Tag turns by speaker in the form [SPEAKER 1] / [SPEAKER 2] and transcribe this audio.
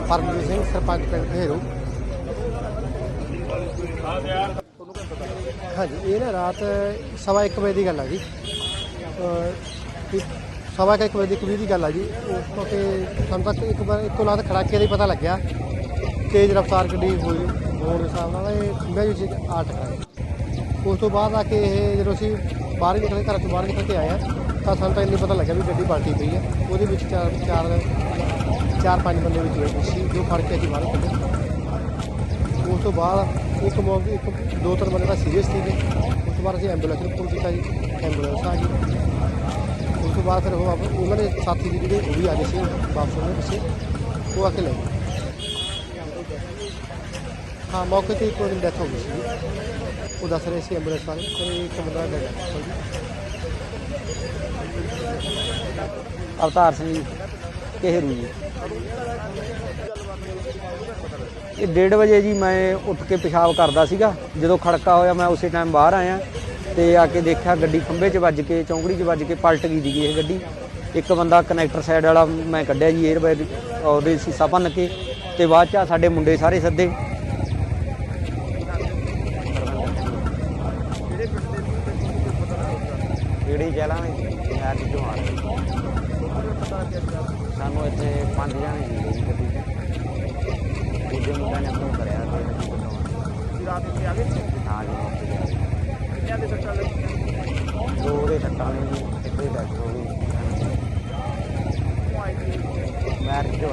[SPEAKER 1] ਪਰਮਜੀਤ ਸਿੰਘ, ਸਰਪੰਚ ਪਿੰਡ ਘੇਰੂ ਹਾਂਜੀ, ਇਹ ਨਾ ਰਾਤ ਸਵਾ ਇੱਕ ਵਜੇ ਦੀ ਗੱਲ ਆ ਜੀ। ਇੱਕ- ਸਵਾ ਕੁ ਇੱਕ ਵਜੇ ਦੀ ਕਵੀ ਦੀ ਗੱਲ ਆ ਜੀ। ਉਸ ਤੋਂ ਕਿ ਸਾਨੂੰ ਤਾਂ ਇੱਕ ਵਾਰ, ਇੱਕੋ ਲਾਤ ਖੜਾਕੇ ਦਾ ਹੀ ਪਤਾ ਲੱਗਿਆ ਤੇਜ਼ ਰਫ਼ਤਾਰ ਗੱਡੀ ਹੋਈ ਹੋਣ ਦੇ ਹਿਸਾਬ ਨਾਲ ਇਹ ਖੰਭੇ ਵਿੱਚ ਆ। ਟਕਰਾਈ ਉਸ ਤੋਂ ਬਾਅਦ ਆ ਕੇ ਇਹ ਜਦੋਂ ਅਸੀਂ ਬਾਹਰ ਨਿਕਲੇ, ਘਰ ਤੋਂ ਬਾਹਰ ਨਿਕਲ ਕੇ ਆਏ ਆ, ਤਾਂ ਸਾਨੂੰ ਤਾਂ ਇੰਨੀ ਪਤਾ ਲੱਗਿਆ ਵੀ ਗੱਡੀ ਪਲਟੀ ਪਈ ਹੈ ਉਹਦੇ ਵਿੱਚ ਚਾਰ ਚਾਰ ਚਾਰ ਪੰਜ ਬੰਦੇ ਵਿੱਚ ਬੈਠੇ ਸੀ, ਜੋ ਫੜ ਕੇ ਅਸੀਂ ਬਾਹਰ ਕੱਢੇ। ਉਸ ਤੋਂ ਬਾਅਦ ਇੱਕ ਮੌਕੇ, ਇੱਕ ਦੋ ਤਿੰਨ ਬੰਦੇ ਦਾ ਸੀਰੀਅਸ ਸੀਗੇ। ਉਸ ਤੋਂ ਬਾਅਦ ਅਸੀਂ ਐਂਬੂਲੈਂਸ ਨੂੰ ਫੋਨ ਕੀਤਾ ਜੀ ਐਂਬੂਲੈਂਸ ਆ ਗਈ। ਉਸ ਤੋਂ ਬਾਅਦ ਫਿਰ ਉਹ ਆਪ- ਉਹਨਾਂ ਦੇ ਸਾਥੀ ਜੀ ਜਿਹੜੇ, ਉਹ ਵੀ ਆ ਗਏ ਸੀ, ਵਾਪਸ ਉਹਨੇ ਪਿੱਛੇ। ਉਹ ਆ ਕੇ ਲੈ ਗਏ। ਹਾਂ, ਮੌਕੇ ਤੇ ਇੱਕ ਉਹਦੀ ਡੈਥ ਹੋ ਗਈ ਸੀ ਉਹ ਦੱਸ ਰਹੇ ਸੀ ਐਂਬੂਲੈਂਸ ਵਾਲੇ ਤੇ ਇੱਕ ਬੰਦਾ ਡੈਥ ਹੋ ਗਈ
[SPEAKER 2] ਅਵਤਾਰ ਸਿੰਘ ਜੀ ਕਿਹਰੂ ਜੀ? ਇਹ 1:30 ਵਜੇ ਜੀ ਮੈਂ ਉੱਠ ਕੇ ਪਿਸ਼ਾਬ ਕਰਦਾ ਸੀਗਾ। ਜਦੋਂ ਖੜਕਾ ਹੋਇਆ ਮੈਂ ਉਸੇ ਟਾਈਮ ਬਾਹਰ ਆਇਆ ਤੇ ਆ ਕੇ ਦੇਖਿਆ ਗੱਡੀ ਖੰਭੇ 'ਚ ਵੱਜ ਕੇ ਚੌਂਕੜੀ 'ਚ ਵੱਜ ਕੇ ਪਲਟ ਗਈ ਸੀਗੀ ਇਹ ਗੱਡੀ। ਇੱਕ ਬੰਦਾ ਕਨੈਕਟਰ ਸਾਈਡ ਵਾਲਾ ਮੈਂ ਕੱਢਿਆ ਜੀ 에ਅਰ ਬੈਗ ਉਹਦੇ ਸੀਸਾ ਭੰਨ ਕੇ ਤੇ ਬਾਅਦ 'ਚ ਆ ਸਾਡੇ ਮੁੰਡੇ ਸਾਰੇ ਸੱਦੇ। ਕਿਹੜੀ ਜਲਾ ਯਾਰ ਦੀ ਤੋਂ ਸਾਨੂੰ ਇੱਥੇ ਪੰਜ ਜਾਣੇ ਸੀਗੇ ਜੀ ਗੱਡੀ 'ਚ। ਦੂਜੇ ਮੁੰਡਿਆਂ ਨੇ ਫੋਨ ਕਰਿਆ ਤੇ
[SPEAKER 3] ਰਾਤ ਇੱਥੇ ਆ ਗਏ
[SPEAKER 2] ਹਾਂ ਜੀ ਮੌਕੇ ਤੇ ਆ ਗਏ।
[SPEAKER 3] ਕਿੰਨਿਆਂ ਦੇ ਸੱਟਾਂ ਲੱਗੀਆਂ?
[SPEAKER 2] ਦੋ ਸੱਟਾਂ ਨੇ ਜੀ ਇੱਕ ਦੀ ਡੈਥ ਹੋ ਗਈ।
[SPEAKER 3] ਉਹ ਆਈ ਸੀ?
[SPEAKER 2] ਮੈਰਿਜ।